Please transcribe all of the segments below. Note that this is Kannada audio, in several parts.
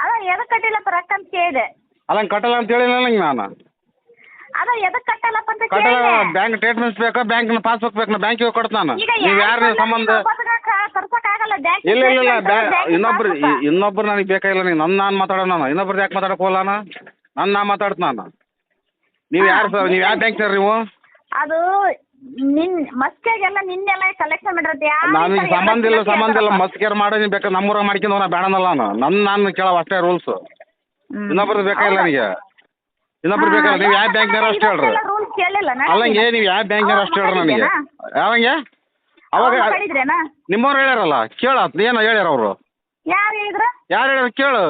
ಅದ ಎದಕ್ಕೆ ಕಟ್ಟಿಲ್ಲಪ್ಪ ರೊಕ್ಕ ಅಂತ ಕೇಳಿದೆ. ಅಲ್ಲ ಕಟ್ಟಲ್ಲ ಅಂತ ಹೇಳಿಲ್ಲ ನಂಗೆ ನಾನು. ಅದ ಎದಕ್ಕೆ ಕಟ್ಟಲ್ಲಪ್ಪ ಅಂತ ಕಟ್ಟಲ್ಲ ಕೇಳಿದೆ. ಬ್ಯಾಂಕ್ ಸ್ಟೇಟ್ಮೆಂಟ್ಸ್ ಬೇಕಾ ಬ್ಯಾಂಕಿನ ಪಾಸ್ಬುಕ್ ಬೇಕು ನಾ ಬ್ಯಾಂಕಿಗೆ ಕೊಡ್ತು ನಾನು. ಈಗ ನೀವು ಯಾರು ಸಂಬಂಧ ಬ್ಯಾಂಕ್ ಇಲ್ಲ ಇಲ್ಲ ಇಲ್ಲ ಬ್ಯಾ ಇನ್ನೊಬ್ರು ಇ- ಇನ್ನೊಬ್ರು ನನಗೆ ಬೇಕಾಗಿಲ್ಲ ನೀವು ನನ್ನ ನಾನು ಮಾತಾಡೋಣ ನಾನು. ಇನ್ನೊಬ್ರದ್ದು ಯಾಕೆ ಮಾತಾಡಕ್ಕೆ ಹೋಗಲ್ಲ ನಾನು ನನ್ನ ನಾ ಮಾತಾಡ್ತು ನಾನು. ನೀವು ಯಾರು ಸರ್ ನೀವು ಯಾವ ಬ್ಯಾಂಕ್ ಸರ್ ನೀವು? ಅದು ನಿನ್ ಮಸ್ಕೆಗೆಲ್ಲ ನಿನ್ನೆಲ್ಲ ಕಲೆಕ್ಷನ್ ನನಗೆ ಸಂಬಂಧ ಇಲ್ಲ ಸಂಬಂಧ ಇಲ್ಲ. ಮಸ್ಕೇರ್ ಮಾಡಿ ಬೇಕಾದ್ರೆ ನಮ್ಮೂರಾಗ ಮಾಡ್ಕೊಂಡು ನಾ ಬೇಡನಲ್ಲ ನಾನು. ನನ್ನ ನಾನು ಕೇಳೋ ಅಷ್ಟೇ ರೂಲ್ಸ್ ಇನ್ನೊಬ್ರದ್ದು ಬೇಕಾಗಿಲ್ಲ ನನಗೆ? ಇನ್ನೊಬ್ರು ಬೇಕಾಗಿಲ್ಲ ನೀವು ಯಾವ ಬ್ಯಾಂಕ್ನಾರ ಅಷ್ಟು ಹೇಳ್ರಿ. ರೂಲ್ಸ್ ಕೇಳಿಲ್ಲ ಅಲ್ಲಂಗೆ ನೀವು ಯಾವ ಬ್ಯಾಂಕ್ನಾರ ಅಷ್ಟು ಹೇಳ್ರಿ ನನಗೆ. ಯಾವಂಗೆ? ಅವಾಗ ಮಾಡಿದ್ರೇನಾ ನಿಮ್ಮವ್ರು ಹೇಳ್ಯಾರಲ್ಲ ಕೇಳ ಏನು ಹೇಳ್ಯಾರ ಅವರು. ಯಾರು ಹೇಳಿದ್ರು? ಯಾರು ಹೇಳ್ಯಾರ ಕೇಳು.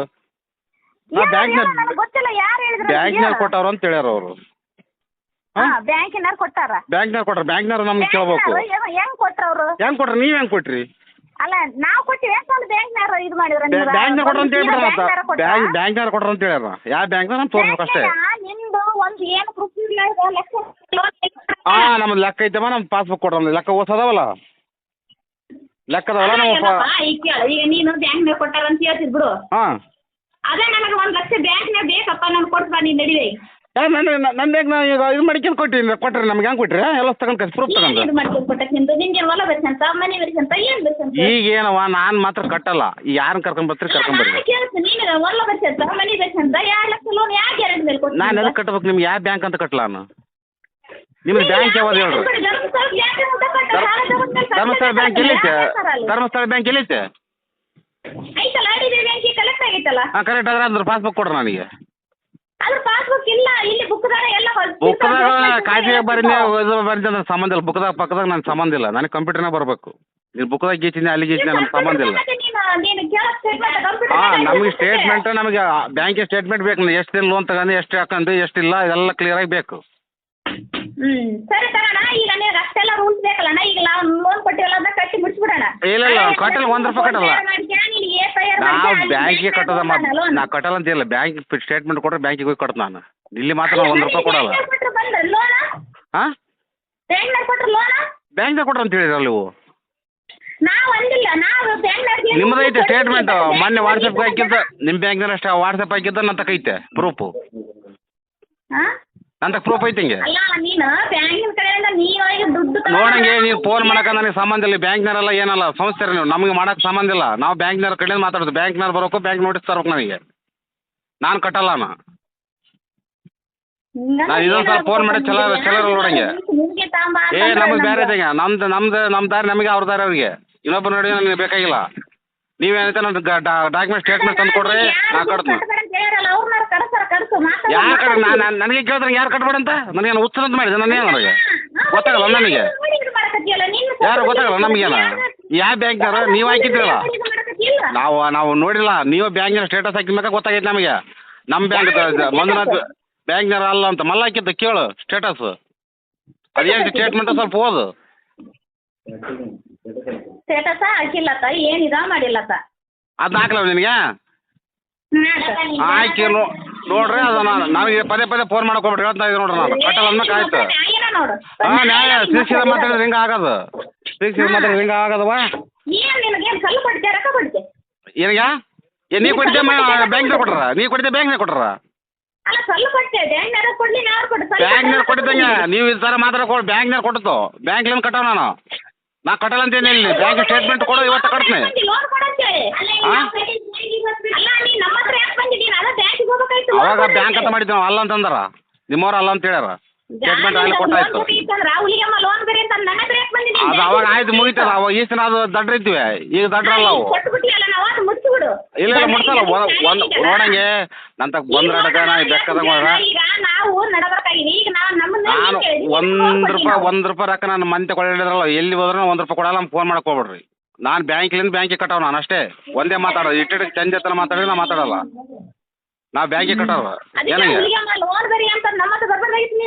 ಬ್ಯಾಂಕ್ ಯಾರು ಬ್ಯಾಂಕ್ನ ಗೊತ್ತಿಲ್ಲ ಯಾರು ಹೇಳಿದ್ರು ಅಂತ ಬ್ಯಾಂಕ್ನಾಗ ಕೊಟ್ಟವ್ರು ಅಂತ ಹೇಳ್ಯಾರ ಅವರು. ಬ್ಯಾಂಕಿನಾರ್ ಕೊಟ್ಟಾರ ಬ್ಯಾಂಕ್ನಾರ ಕೊಟ್ರ ಬ್ಯಾಂಕ್ನಾರ ನಮ್ಗೆ ಕೇಳ್ಬೇಕು. ಬ್ಯಾಂಕ್ನಾರು ಹೆಂಗ್- ಕೊಟ್ರ ಅವರು? ಹೆಂಗ್ ಕೊಟ್ರ ನೀವ್ ಹೆಂಗ್ ಕೊಟ್ರಿ? ಅಲ್ಲ ನಾವು ಕೊಟ್ಟಿವಿ ಯಾಕಂದ್ರೆ ಬ್ಯಾಂಕ್ನಾರ ಇದು ಮಾಡಿದ್ರ ಬ್ಯಾಂಕ್ನಾರ ಕೊಟ್ರ ಅಂತ ಹೇಳ್ಬಿಡ್ರ ಮತ್ತ ಬ್ಯಾಂಕ್ ಬ್ಯಾಂಕ್ನಾರ ಕೊಟ್ರ ಅಂತ ಹೇಳ್ಯಾರ ಯಾವ ಬ್ಯಾಂಕ್ನ ನಾನು ತೋರ್ಬೇಕು ಅಷ್ಟೇ. ನಿಮ್ದು ಒಂದು ಏನು ಪ್ರೂಫ್ ಇಲ್ಲ ಲೆಕ್ಕ ಹಾ ನಮ್ದು ಲೆಕ್ಕ ಐತಮ್ಮ ನಮ್ ಪಾಸ್ಬುಕ್ ಕೊಡ್ರ ಲೆಕ್ಕ ಓಸದವಲ್ಲ ಲೆಕ್ಕದವಲ್ಲ ನಾವು ಈಗ ನೀನು ಬ್ಯಾಂಕ್ನಾಗ ಕೊಟ್ಟಾರ ಅಂತ ಹೇಳ್ತಿದ್ ಬಿಡು. ಹಾ. ಅದೇ ನನಗೆ ಒಂದು ಲಕ್ಷ ಬ್ಯಾಂಕ್ನಾಗ ಬೇಕಪ್ಪ ನಾನು ಕೊಡ್ಬಾ ನೀನ್ ನಡಿವೆ ಏ ನನ್ನ ಈಗ ಇದು ಮಾಡ್ಕೊಂಡು ಕೊಟ್ಟಿನಿ ಕೊಟ್ರಿ ನಮ್ಗೆ ಹೆಂಗೆ ಕೊಟ್ರಿ? ಎಲ್ಲ ತಗೊಂಡ್ ಪ್ರೂಫ್ ತಗೊಂಡು. ಇದು ಮಾಡ್ಕೊಂಡು ಕೊಟ್ಟಕ್ಕೆ ನಿಂದು? ನಿಂಗೆ ಹೊಲ ಬೇಕಂತ ಮನೆ ಬೇಕಂತ ಏನ್ ಬೇಕಂತ ಈಗ ನಾನ್ ಮಾತ್ರ ಕಟ್ಟಲ್ಲ. ಈಗ ಯಾರನ್ನ ಕರ್ಕೊಂಡ್ ಬರ್ತೀರಿ ಕರ್ಕೊಂಡ್ ಬರ್ರಿ. ನಾನು ಕೇಳ್ತೀನಿ ನೀನು ಹೊಲ ಬೇಕಂತ ಮನೆ ಬೇಕಂತ ಎರಡು ಲಕ್ಷ ಲೋನ್ ಯಾಕೆ ಗ್ಯಾರಂಟಿ ಮೇಲೆ ಕೊಡ್ತೀನಿ ನಾನು ಎದಕ್ಕೆ ಕಟ್ಬೇಕು? ನಿಮ್ಗೆ ಯಾವ ಬ್ಯಾಂಕ್ ಅಂತ ಕಟ್ಟಲ್ಲ ನಾನು? ಬ್ಯಾಂಕ್ ಯಾವ್ದು ಹೇಳ್ರಿ? ಧರ್ಮಸ್ಥಳ ಬ್ಯಾಂಕ್ ಎಲ್ಲೈತೆ ಧರ್ಮಸ್ಥಳ ಬ್ಯಾಂಕ್ ಎಲ್ಲೈತೆ ಐತಲ್ಲ ಐಡಿ ಬ್ಯಾಂಕ್ ಕಲೆಕ್ಟ್ ಆಗೈತಲ್ಲ? ಹಾಂ ಕರೆಕ್ಟ್ ಆದ್ರೆ ಅದ್ರ ಪಾಸ್ಬುಕ್ ಕೊಡ್ರಿ ನನಗೆ ಅದ್ರ ಪಾಸ್ಬುಕ್ ಇಲ್ಲ ಇಲ್ಲಿ ಬುಕ್ದಾಗ ಎಲ್ಲ ಬುಕ್ದಾಗ ಕಾಯ್ದೆ ಬರೀ ಇದು ಬರೀ ನನ್ನ ಸಂಬಂಧ ಇಲ್ಲ. ಬುಕ್ದಾಗ ಪಕ್ಕದಾಗ ನನ್ನ ಸಂಬಂಧ ಇಲ್ಲ. ನನಗೆ ಕಂಪ್ಯೂಟರ್ನೇ ಬರಬೇಕು. ನೀನು ಬುಕ್ದಾಗ ಗೀಚಿನಿ ಅಲ್ಲಿ ಗೀಚಿನಿ ನಮ್ಮ ಸಂಬಂಧ ಇಲ್ಲ. ಹಾಂ ನಮಗೆ ಸ್ಟೇಟ್ಮೆಂಟ್ ನಮಗೆ ಬ್ಯಾಂಕಿನ ಸ್ಟೇಟ್ಮೆಂಟ್ ಬೇಕು ಎಷ್ಟು ದಿನ ಲೋನ್ ತಗೊಂಡು ಎಷ್ಟು ಹಾಕೊಂಡು ಎಷ್ಟಿಲ್ಲ ಇದೆಲ್ಲ ಕ್ಲಿಯರಾಗಿ ಬೇಕು. ಹ್ಮ್ ಸರಿ ತಗೋಣ ಈಗ ನೀವು ಅಷ್ಟೆಲ್ಲ ರೂಲ್ಸ್ ಬೇಕಲ್ಲಣ್ಣ ಈಗ ನಾವು ಲೋನ್ ಕೊಟ್ಟಿವಲ್ಲ ಅದನ್ನ ಕಟ್ಟಿ ಮುಗಿಸ್ಬಿಡೋಣ ಇಲ್ಲ, ಇಲ್ಲ, ಕಟ್ಟಲ್ಲ, ಒಂದ್ ರೂಪಾಯಿ ಕಟ್ಟಲ್ಲ. ನಾವು ಬ್ಯಾಂಕಿಗೆ ಕಟ್ಟೋದ ನಾ ಕಟ್ಟಲ್ಲ ಅಂತ ಇಲ್ಲ ಬ್ಯಾಂಕ್ ಸ್ಟೇಟ್ಮೆಂಟ್ ಕೊಟ್ರೆ ಬ್ಯಾಂಕಿಗೆ ಹೋಗಿ ಕೊಡ್ತು ನಾನು. ಇಲ್ಲಿ ಮಾತ್ರ ನಾವು ಒಂದು ರೂಪಾಯಿ ಕೊಡಲ್ಲ. ಹಾಂ? ಬ್ಯಾಂಕ್ನಾಗ ಕೊಟ್ರೆ ಅಂತ ಹೇಳಿರಲ್ಲ ನೀವು? ನಿಮ್ದು ನಿಮ್ಮದು ಐತೆ ಸ್ಟೇಟ್ಮೆಂಟ್ ಮೊನ್ನೆ ವಾಟ್ಸಪ್ಗೆ ಹಾಕಿದ್ದ ನಿಮ್ಮ ಬ್ಯಾಂಕ್ನಾಗ ಅಷ್ಟೇ ವಾಟ್ಸಪ್ ಹಾಕಿದ್ದ ನನ್ನ ತಕ ಐತೆ ಪ್ರೂಫು ಅಂತ ಪ್ರೂಫ್ ಐತೆ ಹಿಂಗೆ. ಕಡೆಯಿಂದ ನೀವು ಫೋನ್ ಮಾಡಕ ನನಗೆ ಸಂಬಂಧ ಇಲ್ಲ. ಬ್ಯಾಂಕ್ನಾರೆಲ್ಲ ಏನಲ್ಲ ಸಂಸ್ಥೆ ನೀವು. ನಮಗೆ ಮಾಡಕ್ಕೆ ಸಂಬಂಧ ಇಲ್ಲ. ನಾವು ಬ್ಯಾಂಕ್ನವ್ರ ಕಡೆಯಿಂದ ಮಾತಾಡೋದು. ಬ್ಯಾಂಕ್ನವ್ರು ಬರೋಕು ಬ್ಯಾಂಕ್ ನೋಟಿಸ್ ತರಬೇಕು ನನಗೆ ನಾನು ಕಟ್ಟಲ್ಲ ನಾ ನಾನ್ ಇನ್ನೊಂದ್ ಸಲ phone ಮಾಡಿ ಚಲೋ- ಚಲೋ ಇರಲ್ಲ ನೋಡಂಗೆ. ನಿಮ್ಗೆ ಏ ನಮಗೆ ಬೇರೆ ಇದಂಗೆ ನಮ್ದು ನಮ್ದು ನಮ್ಮ ದಾರಿ ನಮಗೆ ಅವ್ರ ದಾರಿ ಅವ್ರಿಗೆ. ಇನ್ನೊಬ್ರ ನಡುವೆ ನನಗೆ ಬೇಕಾಗಿಲ್ಲ. ನೀವೇನೈತೆ ನನ್ನ ಡಾಕ್ಯುಮೆಂಟ್ ಸ್ಟೇಟ್ಮೆಂಟ್ ತಂದು ಕೊಡ್ರಿ ನಾ ಕಟ್ತೀನಿ. ಯಾರು ಕಟ್ ನಾನು ನನಗೆ ಕೇಳಿದ್ರೆ ಯಾರು ಅಂತ? ನನಗೇನು ಹುಚ್ಚು ಅಂತ ಮಾಡಿದೆ ಏನ್ ನನಗೆ ಗೊತ್ತಾಗಲ್ಲ ನನಗೆ ಯಾರು ಗೊತ್ತಾಗಲ್ಲ ನಮಗೇನ ಯಾವ ಬ್ಯಾಂಕ್ನಾರ ನೀವ್ ಹಾಕಿದ್ರಲ್ಲ. ನಾವು ನಾವು ನೋಡಿಲ್ಲ. ನೀವು ಬ್ಯಾಂಕಿನ ಸ್ಟೇಟಸ್ ಹಾಕಿದ ಮೇಲೆ ಗೊತ್ತಾಗೈತೆ ನಮಗೆ. ನಮ್ಮ ಬ್ಯಾಂಕ್ ಮಂಜುನಾಥ್ ಬ್ಯಾಂಕ್ನಾರ ಅಲ್ಲ ಅಂತ ಮಲ್ಲಾಕಿದ್ದು ಕೇಳು ಸ್ಟೇಟಸ್ ಅದೇನು ಸ್ಟೇಟ್ಮೆಂಟ್ ಸ್ವಲ್ಪ ಓದು ಸ್ಟೇಟಸ್ ಹಾಕಿಲ್ಲತ್ತ ಏನಿದ ಮಾಡಿಲ್ಲತ್ತ ಅದನ್ನ ಹಾಕ್ಲವ ನಿನಗೆ ಹಾಕಿ ನೋ ನೋಡ್ರಿ ಅದು ನಾನು ನನಗೆ ಪದೇ ಪದೇ ಫೋನ್ ಮಾಡಕ್ ಹೋಗ್ಬಿಟ್ಟು ಹೇಳ್ತಾ ಇದ್ದೆ ನೋಡ್ರಿ ನಾನು ಕಟ್ಟಲ್ಲ ಅಂದ್ಮೇಲೆ ಆಯ್ತು ಹಾಂ ನ್ಯಾಯ ಶ್ರೀಶೀಲ ಮಾತಾಡಿದ್ರೆ ಹಿಂಗೆ ಆಗೋದು ಶ್ರೀಶೀಲ ಮಾತಾಡಿದ್ರೆ ಹಿಂಗೆ ಆಗೋದವ ಏನ್ ಕೊಡ್ತೀಯ ಕೊಡ್ತೀಯ ಏನೀಗ ಏ ನೀ ಕೊಟ್ಟಿದ್ದೆ ಬ್ಯಾಂಕ್ನಾಗ ಕೊಟ್ರ ನೀ ಕೊಟ್ಟಿದ್ದೆ ಬ್ಯಾಂಕ್ನಾಗ ಕೊಟ್ರ ಅಲ್ಲ ಕೊಡ್ಲಿ ನಾವ್ ಕೊಡು ಬ್ಯಾಂಕ್ನಾಗ ಕೊಟ್ಟಿದ್ದಂಗೆ ನೀವು ಈ ಥರ ಮಾತಾಡೋ ಬ್ಯಾಂಕ್ನಾಗ ಕೊಟ್ಟಿದ್ದು ಬ್ಯಾಂಕ್ಲಿಂದ ಕಟ್ಟವ ನಾನು. ನಾ ಕಟ್ಟಲ್ಲ ಅಂತ ಏನಿಲ್ಲ ಬ್ಯಾಂಕ್ ಸ್ಟೇಟ್ಮೆಂಟ್ ಕೊಡು ಇವತ್ತು ಕಟ್ತೀನಿ. ಲೋನ್? ಅಲ್ಲ ನೀ ನಮ್ಮ ಹತ್ರ ಯಾಕೆ ಬಂದಿದ್ದೀನಿ ಅದ ಬ್ಯಾಂಕಿಗೆ ಹೋಗ್ಬೇಕಾಯ್ತು ಅವಾಗ ಬ್ಯಾಂಕ್ ಅಂತ ಮಾಡಿದ್ವಿ ನಾವು. ಅಲ್ಲ ಅಂತಂದಾರ. ನಿಮ್ಮವ್ರು ಅಲ್ಲ ಅಂತ ಹೇಳ್ಯಾರ. ಸ್ಟೇಟ್ಮೆಂಟ್ ಅಲ್ಲಿ ಕೊಟ್ಟಾಯ್ತು ಲೋನ್ ಬರೀ ಅಂತ ನನ್ನ ಹತ್ರ ಯಾಕೆ ಬಂದಿದ್ದೀನಿ ಅದು ಅವಾಗ ಆಯ್ತು ಮುಗಿತದ ಅವಾಗ ಈ ಸಲ ಅದು ದಡ್ರ ಇದ್ವಿ. ಈಗ ದಡ್ರಲ್ಲ ಅವು ಕೊಟ್ಬಿಟ್ಟಿಯಲ್ಲ ನಾವು ಅದು ಮುಚ್ಚಿಬಿಡು ಇಲ್ಲ ಇಲ್ಲ ಮುಟ್ಸಲ್ಲ. ಒಂದು ನೋಡಂಗೆ. ನನ್ನ ತಗ ಬಂದ್ರ ನಾ ನಾವು ನಮ್ಮನ್ನ ನಾನು ಒಂದು ರೂಪಾಯಿ ಒಂದು ರೂಪಾಯಿ ರೊಕ್ಕ ನಾನು ಮಂತೆ ಕೊಳ್ಳಿದ್ರಲ್ಲ ಎಲ್ಲಿ ಹೋದ್ರೂ ಒಂದು ರೂಪಾಯಿ ಕೊಡಲ್ಲ ಫೋನ್ ಮಾಡಕ್ ಹೋಗ್ಬೇಡ್ರಿ. ನಾನು ಬ್ಯಾಂಕ್ಲಿಂದ ಬ್ಯಾಂಕಿಗೆ ಕಟ್ಟವ ನಾನು ಅಷ್ಟೇ. ಒಂದೇ ಮಾತಾಡೋದು. ಇಟ್ಟಿಟ್ಟು ಚಂದ ಹತ್ರ ಮಾತಾಡಿದ್ರೆ ನಾ ಮಾತಾಡಲ್ಲ. ನಾ ಬ್ಯಾಂಕಿಗೆ ಕಟ್ಟಲ್ಲ ಏನಂಗೆ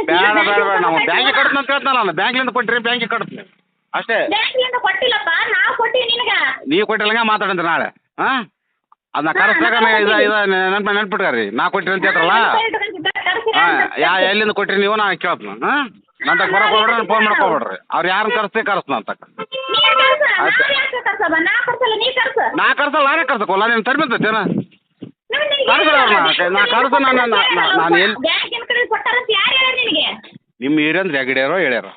ಬೇಡ ಬೇಡ ಬೇಡ ನಾವು ಬ್ಯಾಂಕಿಗೆ ಕಟ್ತೀನಿ ಅಂತ ಹೇಳ್ತಾನ ನಾನು. ಬ್ಯಾಂಕ್ಲಿಂದ ಕೊಟ್ಟಿರಿ ಬ್ಯಾಂಕಿಗೆ ಕಟ್ತೀನಿ. ಅಷ್ಟೇ. ನೀವು ಕೊಟ್ಟಿಲ್ಲಂಗೆ ಮಾತಾಡಂತ ನಾಳೆ. ಹಾಂ? ಅದನ್ನ ಕರೆಸ್ದಾಗ ಇದು ಇದು ನೆನ್ಪು ನೆನ್ಪಿಟ್ಕಾರಿ ನಾ ಕೊಟ್ಟಿರಿ ಅಂತ ಹೇಳ್ತಾರಲ್ಲ? ಹಾಂ ಯಾ ಎಲ್ಲಿಂದ ಕೊಟ್ಟಿರಿ ನೀವು? ನಾ ಕೇಳ್ತೀನಿ. ಹಾಂ? ನನ್ನ ತಗ ಬರಕ್ಕೆ ಹೋಗ್ಬೇಡ್ರಿ ಫೋನ್ ಮಾಡಕ್ಕೆ ಹೋಗ್ಬೇಡ್ರಿ. ಅವ್ರು ಯಾರನ್ನ ಕರೆಸ್ತೀವಿ ಕರೆಸ್ತೀನಿ ಅಂತ ನಾ ಕರ್ಸಲ್ಲ ನೀ ಕರ್ಸ. ನಾ ಕರ್ಸಲ್ಲ ನಾನೇ ಕರ್ಸಕ್ಕೋಲ್ಲ ನೀನು ತರ್ಬಿರ್ತೈತೇನ ನಮ್ಗೆ ಕರ್ಸ್ರಿ ಅವ್ರನ್ನ ನಾ ಕರ್ಸು ನಾನು ನಾನು ಎಲ್ಲಿ ನಿಮ್ಮ ಹಿರಿಯಂದ್ರೆ ಹೆಗಡ್ಯಾರೋ ಹೇಳ್ಯಾರ.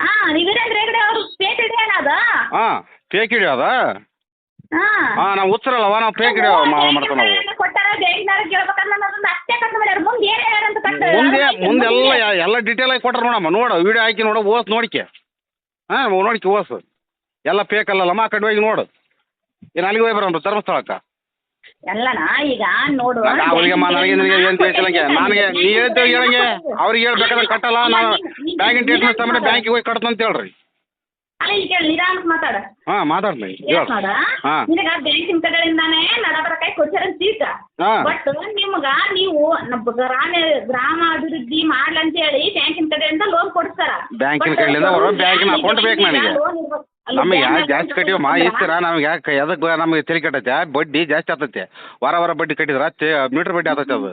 ಹಾ ವೀರೇಂದ್ರ ಹೆಗಡೆ ಅವರು ಪೇಟ್ ಹಿಡಿಯೋಣ ಅದ? ಹಾಂ ಪೇಕ್ ಹಿಡಿಯೋದ ಹಾ. ಹಾಂ ನಾವು ಉತ್ತರಲ್ಲವ ನಾವು ಫೇಕ್ ಹಿಡಿಯೋ ಮಾಡ್ತಾವೆ ನಾವು. ಕೊಟ್ಟಾರ ಕೇಳ್ಬೇಕಂದ್ರೆ ಅಷ್ಟೇ ಕಟ್ ಮಾಡ್ಯಾರ ಮುಂದೆ ಏನ್ ಹೇಳ್ಯಾರ ಅಂತ ಕಟ್ ಮುಂದೆ ಮುಂದೆ ಎಲ್ಲ ಎಲ್ಲ ಡೀಟೇಲ್ ಆಗಿ ಕೊಟ್ಟರೆ ನೋಡಮ್ಮ. ನೋಡು ವಿಡಿಯೋ ಹಾಕಿ ನೋಡು ಓಸ್ ನೋಡಿಕೆ. ಹಾಂ ನೋಡಿಕೆ ಓಸ್. ಎಲ್ಲ ಫೇಕ್ ಅಲ್ಲಲ್ಲಮ್ಮ ಆ ಕಡೆ ಹೋಗಿ ನೋಡು. ಏನು ಅಲ್ಲಿಗೆ ಹೋಗಿ ಬರೋಣ ಧರ್ಮಸ್ಥಳಕ್ಕೆ. ಎಲ್ಲನ ಈಗ ನೋಡು. ಅವರಿಗೆ ನನಗೆ ನಿನಗೆ ಏನು ತಿಳಿಸಿಲ್ಲಂಗೆ ನನಗೆ ನೀ ಹೇಳ್ತೇವೆ ಹೇಳಂಗೆ ಅವ್ರಿಗೆ ಹೇಳ್ಬೇಕಾದ್ರೆ ಕಟ್ಟಲ್ಲ. ನಾನು ಬ್ಯಾಂಕಿನ ಟ್ರೀಟ್ಮೆಂಟ್ ತಗೊಂಡ್ರೆ ಬ್ಯಾಂಕಿಗೆ ಹೋಗಿ ಕಟ್ತಂತ ಅಂತ ಹೇಳ್ರಿ. ಅಲ್ಲ ಇಲ್ಲಿ ಕೇಳಿ ನಿಧಾನಕ್ಕೆ ಮಾತಾಡ. ಹಾಂ ಮಾತಾಡ್ತೀನಿ. ಏನ್ ಮಾಡ? ಹಾಂ. ನಿನಗ ಬ್ಯಾಂಕಿನ ಕಡೆಯಿಂದಾನೇ ನಡಬರಕಾಯಿ ಕೊಡ್ಸಾರ ಚೀಟ ಬಟ್ ನಿಮ್ಗ ನೀವು ಗ್ರಾಮ ಗ್ರಾಮ ಅಭಿವೃದ್ಧಿ ಮಾಡ್ಲಂತ ಹೇಳಿ ಬ್ಯಾಂಕಿನ ಕಡೆಯಿಂದ ಲೋನ್ ಕೊಡ್ತಾರ ಬ್ಯಾಂಕಿನ ಕಡೆಯಿಂದ ಬರೋ ಬ್ಯಾಂಕಿನ ಅಕೌಂಟ್ ಬೇಕು ನನಗೆ. ನಮಗೆ ಯಾಕೆ ಜಾಸ್ತಿ ಕಟ್ಟಿವಮ್ಮ ಇಸ್ತೀರ ನಮ್ಗೆ ಯಾಕೆ ಎದಕ್ಕೆ ನಮಗೆ ತೆರಿ ಕಟ್ಟೈತೆ ಬಡ್ಡಿ ಜಾಸ್ತಿ ಆಗ್ತೈತೆ. ವಾರ ವಾರ ಬಡ್ಡಿ ಕಟ್ಟಿದ್ರೆ ಮೀಟ್ರ್ ಬಡ್ಡಿ ಆಗ್ತೈತೆ ಅದು.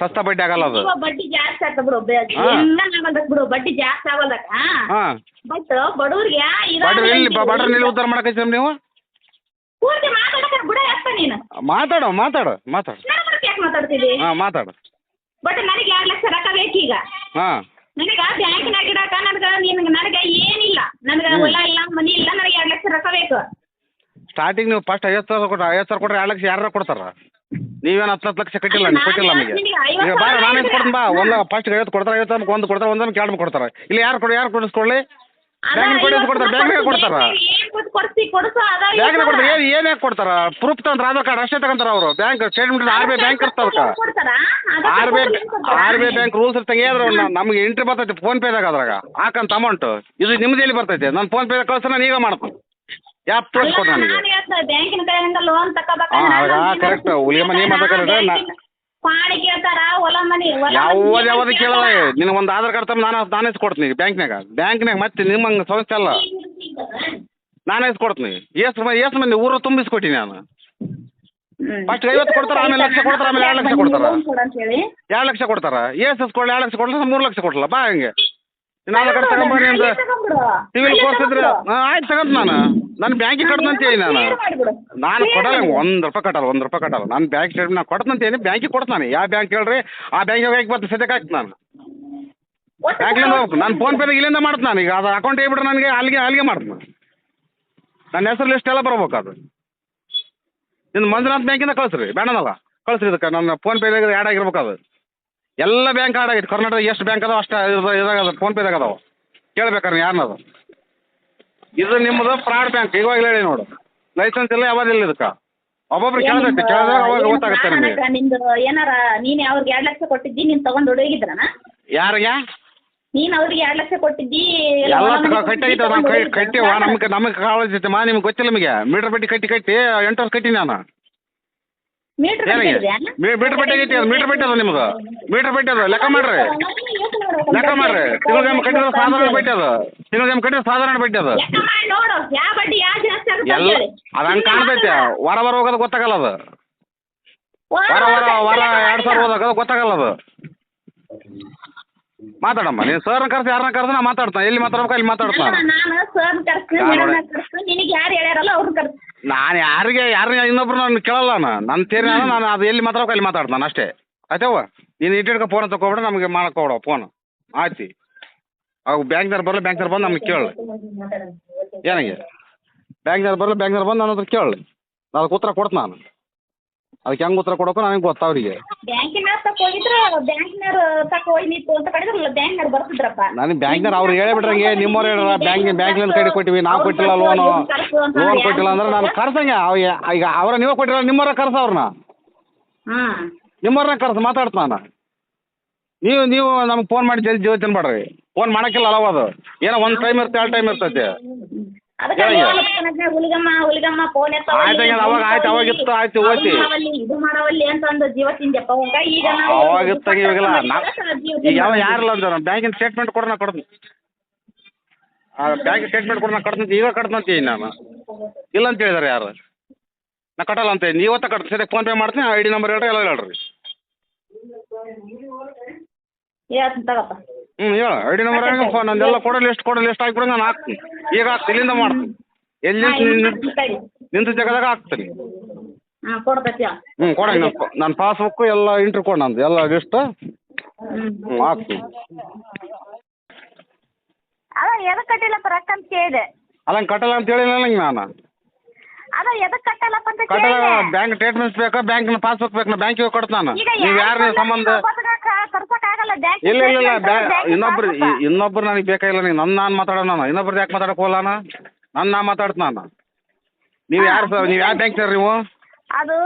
ಸಸ್ತ ಬಡ್ಡಿ ಆಗಲ್ಲ ಅದು. ಬಡ್ಡಿ ಜಾಸ್ತಿ ಆಗ್ತದ ಬಿಡು ಬೆ- ಹಾ. ಎಲ್ಲ ಆಗಲ್ದಕ್ ಬಿಡು ಬಡ್ಡಿ ಜಾಸ್ತಿ ಆಗಲ್ದಕ್ಕ ಹಾಂ. ಬಟ್ ಬಡವ್ರಿಗೆ ಬಡ್ರಿ ಎಲ್ಲಿ ಬಡ್ರಿ ಎಲ್ಲಿ ಉದ್ಧಾರ ಮಾಡಕೈತಿ ನೀವು? ಪೂರ್ತಿ ಮಾತಾಡಕ ಬಿಡ ಅಷ್ಟ ನೀನು. ಮಾತಾಡು ಮಾತಾಡು ಮಾತಾಡು. ಯಾಕೆ ಮಾತಾಡ್ತಿದಿ? ಹಾಂ ಮಾತಾಡು. ಬಟ್ ನನಗೆ ಎರಡು ಲಕ್ಷ ರೊಕ್ಕ ಬೇಕೀಗ ಹಾಂ. ನನಗ ಬ್ಯಾಂಕಿನಾಗ ಇಡಾಕ ನನಗ ನಿನ್ಗೆ ನನಗೆ ಏನಿಲ್ಲ. ನನಗೆ ಹೊಲ ಇಲ್ಲ ಮನಿ ಇಲ್ಲ ನನಗೆ ಎರಡು ಲಕ್ಷ ರೊಕ್ಕ ಬೇಕು. ಸ್ಟಾರ್ಟಿಂಗ್ ನೀವು ಫಸ್ಟ್ ಐವತ್ತು ಸಾವಿರ ಕೊಟ್ಟರೆ ಐವತ್ತು ಸಾವಿರ ಕೊಟ್ಟರೆ ಎರಡು ಲಕ್ಷ ಯಾರು ಕೊಡ್ತಾರ? ನೀವೇನು ಹತ್ತು ಹತ್ತು ಲಕ್ಷ ಕಟ್ಟಿಲ್ಲ ನೀವು ಕೊಟ್ಟಿಲ್ಲ ನಮಗೆ. ಈಗ ಬಾ ನಾನು ಕೊಡ್ತೀನಿ. ಬಾ. ಒಂದು ಫಸ್ಟ್ ಐವತ್ತು ಕೊಡ್ತಾರೆ ಐವತ್ತು ನಮ್ಗೆ ಒಂದು ಕೊಡ್ತಾರೆ ಒಂದೊಂದು ಎರಡು ಕೊಡ್ತಾರೆ. ಇಲ್ಲಿ ಯಾರು ಕೊಡಿ ಯಾರು ಕೊಡಿಸ್ಕೊಳ್ಳಿ? ಬ್ಯಾಂಕಿನ ಕೊಡ್ತಾರ ಕೊಡ್ತಾರೆ? ಬ್ಯಾಂಕ್ ಕೊಡ್ತಾರ ಬ್ಯಾಂಕಿನಾಗ ಕೊಡ್ತಾರೆ ಏನು ಏನು ಯಾಕೆ ಕೊಡ್ತಾರ? ಪ್ರೂಫ್ ತಂದ್ರೆ ಆಧಾರ್ ಕಾರ್ಡ್ ಅಷ್ಟೇ ತಗೊಂತಾರ ಅವರು. Bank statement R B I bank ಇರ್ತಾವ ಕೊಡ್ತಾರ? R B R B I bank rules ಇರ್ತಾಗ ಏನಾದ್ರು ನಮಗೆ ಎಂಟ್ರಿ ಬರ್ತೈತೆ ಫೋನ್ ಪೇದಾಗ ಅದ್ರಾಗ. ಹಾಕಂತ ಅಮೌಂಟ್ ಇದು ನಿಮ್ದು ಎಲ್ಲಿ ಬರ್ತೈತೆ? ನಾನು ಫೋನ್ ಪೇದಾಗ ಕಳ್ಸ ನಾನು ಈಗ ಮಾಡ್ತೀನಿ. ಯಾಪ್ ತೋರಿಸ್ಕೊಡು ನನಗೆ. ಬ್ಯಾಂಕಿನ ಕಡೆಯಿಂದ ಲೋನ್ ಹಾ, ಹೌದಾ? correct. ಉಳಿಯಮ್ಮ ನೀವ್ ಮಾತಾಡ್ಕೊ ನಾ- ಪಾಣಿ ಕೇಳ್ತಾರ? ಹೊಲ ಮನಿ ಹೊಲ ಯಾವ್ದು ಯಾವ್ದು ಕೇಳಲ್ಲ ನಿನಗೆ ಒಂದು ಆಧಾರ್ ಕಾರ್ಡ್ ತಮ್ಮ ನಾನು ನಾನೇ ಕೊಡ್ತೀನಿ ಬ್ಯಾಂಕ್ನಾಗ ಬ್ಯಾಂಕ್ನಾಗ ಮತ್ತೆ ನಿಮ್ಮಂಗೆ ಸಂಸ್ಥೆ ಅಲ್ಲ. ನಾನೇ ಕೊಡ್ತೀನಿ ಎಷ್ಟು ಎಷ್ಟು ಮಂದಿ ಊರು ತುಂಬಿಸ್ಕೊಟ್ಟಿನಿ ನಾನು? ಫಸ್ಟ್ ಐವತ್ತು ಕೊಡ್ತಾರೆ ಆಮೇಲೆ ಲಕ್ಷ ಕೊಡ್ತಾರೆ ಆಮೇಲೆ ಎರಡು ಲಕ್ಷ ಕೊಡ್ತಾರೆ? ಎರಡು ಲಕ್ಷ ಕೊಡ್ತಾರೆ. ಎಷ್ಟು ಕೊಡಲಿ ಎರಡು ಲಕ್ಷ ಕೊಡಲ್ಲ ಮೂರು ಲಕ್ಷ ಕೊಡಲ್ಲ ಬಾ ಹಂಗೆ. ಆಧಾರ್ ಕಾರ್ಡ್ ತಗೊಂಬರಿ ಅಂತ ಸಿವಿಲ್ ಕೋರ್ಸ್ ಇದ್ರೆ ಹಾಂ ಆಯ್ತು ತಗೊಂತ ನಾನು. ನಾನು ಬ್ಯಾಂಕಿಗೆ ಕಟ್ತಂತೇಳಿ ನಾನು. ನಾನು ಕೊಡಲ್ಲ ಒಂದು ರೂಪಾಯಿ ಕಟ್ಟಲ್ಲ ಒಂದು ರೂಪಾಯಿ ಕಟ್ಟಲ್ಲ. ನಾನು ಬ್ಯಾಂಕ್ ಸ್ಟೇಟ್ಮೆಂಟ್ ನಾನು ಕೊಡ್ತಂತೇನಿ ಬ್ಯಾಂಕಿಗೆ ಕೊಡ್ತಾನೆ ಯಾವ ಬ್ಯಾಂಕ್ ಹೇಳ್ರಿ ಆ ಬ್ಯಾಂಕಿಗೆ ಹೋಗಿ ಬರ್ತೀನಿ ಸದ್ಯಕ್ಕೆ ಹಾಕ್ತೀನಿ ನಾನು. ಬ್ಯಾಂಕ್ಲಿಂದ ಹೋಗ್ಬೇಕು ನಾನು ಫೋನ್ ಪೇದಾಗ ಇಲ್ಲಿಂದ ಮಾಡ್ತೀನಿ ನಾನು. ಈಗ ಅದು ಅಕೌಂಟ್ ಹೇಳ್ಬಿಟ್ರೆ ನನಗೆ ಅಲ್ಲಿಗೆ ಅಲ್ಲಿಗೆ ಮಾಡ್ತೀನಿ ನಾನು. ನನ್ನ ಹೆಸರು ಲಿಸ್ಟ್ ಎಲ್ಲ ಬರ್ಬೇಕು ಅದು. ನಿಮ್ಮ ಮಂಜುನಾಥ್ ಬ್ಯಾಂಕಿಂದ ಕಳಿಸ್ರಿ ಬೇಡನಲ್ಲ. ಕಳಿಸ್ರಿ ಇದಕ್ಕೆ. ನನ್ನ ಫೋನ್ ಪೇದಾಗ ಆ್ಯಡ್ ಆಗಿರ್ಬೇಕು ಅದು. ಎಲ್ಲ ಬ್ಯಾಂಕ್ ಆ್ಯಡ್ ಆಗೈತೆ. ಕರ್ನಾಟಕ ಎಷ್ಟು ಬ್ಯಾಂಕ್ ಅದಾವ ಅಷ್ಟು ಇದಾಗ ಅದ ಫೋನ್ ಪೇದಾಗ ಅದಾವ. ಕೇಳ್ಬೇಕಾರೆ ಯಾರನ್ನದು ಇದು ನಿಮ್ಮದು ಫ್ರಾಡ್ ಬ್ಯಾಂಕ್ ಇವಾಗಲೇ ಹೇಳಿ ನೋಡು. ಲೈಸೆನ್ಸ್ ಇಲ್ಲ ಯಾವಾಗ ಇಲ್ಲ ಇದಕ್ಕೆ? ಒಬ್ಬೊಬ್ರು ಕೇಳ್ದೈತೆ ಕೇಳಿದಾಗ ಅವಾಗ ಗೊತ್ತಾಗುತ್ತೆ ನಿಮಗೆ. ನಿಂದು ಏನಾರ ನೀನ್ ಅವ್ರಿಗೆ ಎರಡು ಲಕ್ಷ ಕೊಟ್ಟಿದ್ದಿ ನೀನ್ ತಗೊಂಡ್ ಹೊಡೋಗಿದ್ರನ ಯಾರಿಗೆ? ನೀನು ಅವ್ರಿಗೆ ಎರಡ್ ಲಕ್ಷ ಕೊಟ್ಟಿದ್ದಿ ಎಲ್ಲ ಕಟ್ಟಾಗಿತ್ತು ನಮ್ಮ ಕೈ ಕಟ್ಟಿವ ನಮಗೆ ನಮಗೆ ಕಾಳಜಿ ಐತೆ ಮಾ ನಿಮ್ಗೆ ಗೊತ್ತಿಲ್ಲ ನಿಮಗೆ. ಮೀಟರ್ ಬಡ್ಡಿ ಕಟ್ಟಿ ಕಟ್ಟಿ ಎಂಟು ವರ್ಷ ಕಟ್ಟಿ ನಾನು. ಮೀಟರ್ ಮೀಟರ್ ಬಡ್ಡಿ ಅದು ಮೀಟರ್ ಬಡ್ಡಿ ಅದ ನಿಮ್ದು ಮೀಟರ್ ಬಡ್ಡಿ ಅದ? ಲೆಕ್ಕ ಮಾಡ್ರಿ. ಲೆಕ್ಕ ಮಾಡ್ರಿ. ತಿಂಗಳ ಜಮ ಕಟ್ಟಿದ್ರೆ ಸಾಧಾರಣ ಬಡ್ಡಿ ಅದ. ತಿಂಗಳ ಜಮ ಕಟ್ಟಿದ್ರೆ ಸಾಧಾರಣ ಬಡ್ಡಿ ಅದ. ಎಲ್ಲ. ಅದು ಹಂಗೆ ಕಾಣ್ತೈತೆ. ವಾರ ವಾರ ಹೋಗೋದು ಗೊತ್ತಾಗಲ್ಲ ಅದು. ವಾರ ವಾರ ವಾರ ಎರಡು ಸಾವಿರ ಹೋದಾಗ ಗೊತ್ತಾಗಲ್ಲ ಅದು. ಮಾತಾಡಮ್ಮ. ನೀನು ಸರ್ನ ಕರ್ಸಿ ಯಾರನ್ನ ಕರ್ಸಿ ನಾ ಮಾತಾಡ್ತಾನೆ. ಎಲ್ಲಿ ಮಾತಾಡ್ಬೇಕು ಅಲ್ಲಿ ಮಾತಾಡ್ತಾನೆ ನಾನು. ಸರ್ ಕರ್ಸ್ತೀನಿ. ಕರ್ಸ್ತೀನಿ. ನಿನಗೆ ಯಾರು ಹೇಳ್ಯಾರಲ್ಲ ಅವ್ರನ್ನ ಕರ್ಸ್ ನಾನು ಯಾರಿಗೆ ಯಾರನ್ನ ಇನ್ನೊಬ್ರು ನಾನು ಕೇಳಲ್ಲ ನಾನು ನನ್ನ ತೇರಿ ನಾನು ಅದು ಎಲ್ಲಿ ಮಾತಾಡ್ಬೇಕು ಅಲ್ಲಿ ಮಾತಾಡ್ತಾನೆ ಅಷ್ಟೇ. ಆಯ್ತವ ನೀನು ಇಟ್ಟಿಡ್ಕೊ ಫೋನ್ ತಗೊಬಿಡ್ರೆ ನಮಗೆ ಮಾಡಕ್ಕೆ ಫೋನ್ ಆಯ್ತು. ಅವು ಬ್ಯಾಂಕ್ನವ್ರು ಬರಲಿ, ಬ್ಯಾಂಕ್ನವ್ರು ಬಂದು ನಮ್ಗೆ ಕೇಳಲಿ ಏನಾಗಿ? ಬ್ಯಾಂಕ್ನವ್ರು ಬರಲಿ, ಬ್ಯಾಂಕ್ನವ್ರು ಬಂದು ನನ್ನ ಹತ್ರ ಕೇಳಲಿ ನಾನು ಅದಕ್ಕೆ ಉತ್ತರ ಕೊಡ್ತ ನಾನು. ಅದಕ್ಕೆ ಹೆಂಗ್ ಉತ್ತರ ಕೊಡೋಕೋ ನನಗೆ ಗೊತ್ತು ಅವರಿಗೆ. ಬ್ಯಾಂಕಿನಾಗ ತಕ ಹೋಗಿದ್ರ ಬ್ಯಾಂಕಿನವ್ರು ತಕ ಹೋಗಿ ನಿಂತು ಅಂತ ಕಡಿದ್ರಲ್ಲ ಬ್ಯಾಂಕ್ನವ್ರು ಬರ್ತಿದ್ರಪ್ಪ. ನನಗೆ ಬ್ಯಾಂಕ್ನವ್ರು ಅವ್ರು ಹೇಳಿಬಿಟ್ರಂಗೆ ನಿಮ್ಮವ್ರು ಹೇಳ್ರ ಬ್ಯಾಂಕ್ ಬ್ಯಾಂಕ್ಲಿಂದ ಕಡೆ ಕೊಟ್ಟಿವಿ ನಾವು ಕೊಟ್ಟಿಲ್ಲ ಲೋನು ಲೋನ್ ಕೊಟ್ಟಿಲ್ಲ ಅಂದ್ರೆ ನಾನು ಕರ್ಸಂಗೆ ಅವ ಈಗ ಅವರ ನೀವೇ ಕೊಟ್ಟಿರಲ್ಲ ನಿಮ್ಮವ್ರ ಕರ್ಸ ಅವ್ರನ್ನ ಹ್ಮ್ ನಿಮ್ಮವ್ರನ್ನ ಕರ್ಸಿ ಮಾತಾಡ್ತ ನಾನು. ನೀವು ನೀವು ನಮ್ಗೆ ಫೋನ್ ಮಾಡಿ ಜಲ್ದಿ ಜೀವ ತಿನ್ಬೇಡ್ರಿ ಫೋನ್ ಮಾಡೋಕ್ಕಿಲ್ಲ ಅಲವ ಅದು. ಏನೋ ಒಂದು ಟೈಮ್ ಇರುತ್ತೆ ಎರಡು ಟೈಮ್ ಇರ್ತೈತೆ. ಅದಕ್ಕೆ ಹೇಳಿ. ಹುಲಿಗಮ್ಮ ಹುಲಿಗಮ್ಮ ಫೋನ್ ಆಯ್ತು ಹಂಗೆ ಅವಾಗ ಆಯ್ತು ಅವಾಗ ಇತ್ತು ಆಯ್ತು ಓದ್ತಿ ಇದು ಮಾಡವಲ್ಲಿ ಅಂತ ಒಂದು ಜೀವ ತಿಂದಪ್ಪ. ಅವಾಗ ಈಗ ಅವಾಗ ಇವಾಗೆಲ್ಲ ನಾ ಈಗ ಯಾವ ಯಾರಿಲ್ಲ ಅಂತ ಬ್ಯಾಂಕಿನ ಸ್ಟೇಟ್ಮೆಂಟ್ ಕೊಡೋಣ ಕೊಡ್ತೀನಿ ಬ್ಯಾಂಕ್ ಸ್ಟೇಟ್ಮೆಂಟ್ ಕೊಡೋಣ ನಾ ಕೊಡ್ತೀನಿ ಈಗ ಕಟ್ತಂತೀನಿ ನಾನು. ಇಲ್ಲ ಅಂತ ಹೇಳಿದಾರೆ ಯಾರು? ನಾ ಕಟ್ಟಲ್ಲ ಅಂತ ನೀವು ಇವತ್ತ ಕಟ್ತೀನಿ ಫೋನ್ ಪೇ ಮಾಡ್ತೀನಿ ಐ ಡಿ ನಂಬರ್ ಹೇಳ್ರಿ ಎಲ್ಲ ಹೇಳ್ರಿ. ಹೇಳ್ತೀನಿ ತಗಪ್ಪ. ಹ್ಞೂ ಹೇಳು. ಐ ಡಿ ನಂಬರ್ ಫೋನ್ ನಂದೆಲ್ಲ ಕೊಡೋ ಲಿಸ್ಟ್ ಕೊಡೋ ಲಿಸ್ಟ್ ಹಾಕಿ ನಾನು ಹಾಕ್ತೀನಿ. ಈಗ ಹಾಕ್ತೀನಿ ಇಲ್ಲಿಂದ ಮಾಡ್ತೀನಿ ಎಲ್ಲಿ ನಿಂತು ಜಾಗದಾಗ ಹಾಕ್ತೀನಿ ಹಾಂ ಕೊಡ್ತೈತಿ ಹೇಳು ಹ್ಞೂ ಕೊಡಂಗೆ ನನ್ನ ಪಾಸ್ಬುಕ್ ಪಾಸ್ಬುಕ್ಕು ಎಲ್ಲ ಇಂಟ್ರಿ ಕೊಡ ನಂದು ಎಲ್ಲ ಲಿಸ್ಟ್ ಹ್ಞೂ ಹಾಕ್ತೀನಿ. ಅಲ್ಲ ಎದಕ್ಕೆ ಕಟ್ಟಿಲ್ಲಪ್ಪ ರೊಕ್ಕ ಅಂತ ಕೇಳಿದೆ. ಅಲ್ಲ ಕಟ್ಟಲ್ಲ ಅಂತ ಹೇಳಿಲ್ಲ ನಾನು. ಅದ ಎದಕ್ಕೆ ಕಟ್ಟಲ್ಲಪ್ಪ ಅಂತ ಕಟ್ಟಲ್ಲ ಕೇಳಿದೆ. ಬ್ಯಾಂಕ್ ಸ್ಟೇಟ್ಮೆಂಟ್ಸ್ ಬೇಕಾ ಬ್ಯಾಂಕಿನ ಪಾಸ್ಬುಕ್ ಬೇಕು ನಾ ಬ್ಯಾಂಕಿಗೆ ಕೊಡ್ತು ನಾನು. ಈಗ ನೀವು ಯಾರು ನೀವು ಸಂಬಂಧ ಬ್ಯಾಂಕ್ ಇಲ್ಲ ಇಲ್ಲ ಇಲ್ಲ ಬ್ಯಾ ಇನ್ನೊಬ್ರು ಇನ್ನೊಬ್ರು ನನಗೆ ಬೇಕಾಗಿಲ್ಲ ನೀವು ನನ್ನ ನಾನು ಮಾತಾಡೋಣ ನಾನು. ಇನ್ನೊಬ್ರದ್ದು ಯಾಕೆ ಮಾತಾಡಕ್ಕೆ ಹೋಗಲ್ಲ ನಾನು ನನ್ನ ನಾ ಮಾತಾಡ್ತಾನ ನಾನು. ನೀವು ಯಾರು ಸರ್ ನೀವು ಯಾವ ಬ್ಯಾಂಕ್ ಸರ್ ನೀವು? ಅದು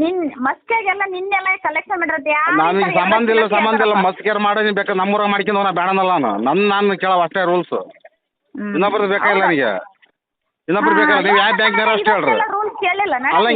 ನಿನ್ ಮಸ್ಕೆಗೆಲ್ಲ ನಿನ್ನೆಲ್ಲ ಕಲೆಕ್ಷನ್ ಮಾಡಿರತ್ತೆ ನನಗೆ ಸಂಬಂಧ ಇಲ್ಲ ಸಂಬಂಧ ಇಲ್ಲ. ಮಸ್ಕೇರ್ ಮಾಡೋ ನೀವು ಬೇಕಾದ್ರೆ ನಮ್ಮೂರಾಗ ಮಾಡ್ಕೊಂಡು ನಾ ಬೇಡನಲ್ಲ ನಾನು. ನನ್ನ ನಾನು ಕೇಳೋ ಅಷ್ಟೇ ರೂಲ್ಸು ಇನ್ನೊಬ್ರದ್ದು ಬೇಕಾಗಿಲ್ಲ ನನಗೆ ಇನ್ನೊಬ್ರು ಬೇಕಲ್ಲ ನೀವು ಯಾವ ಬ್ಯಾಂಕ್ನವ್ರು ಅಷ್ಟು ಹೇಳ್ರಿ. ಅಲ್ಲ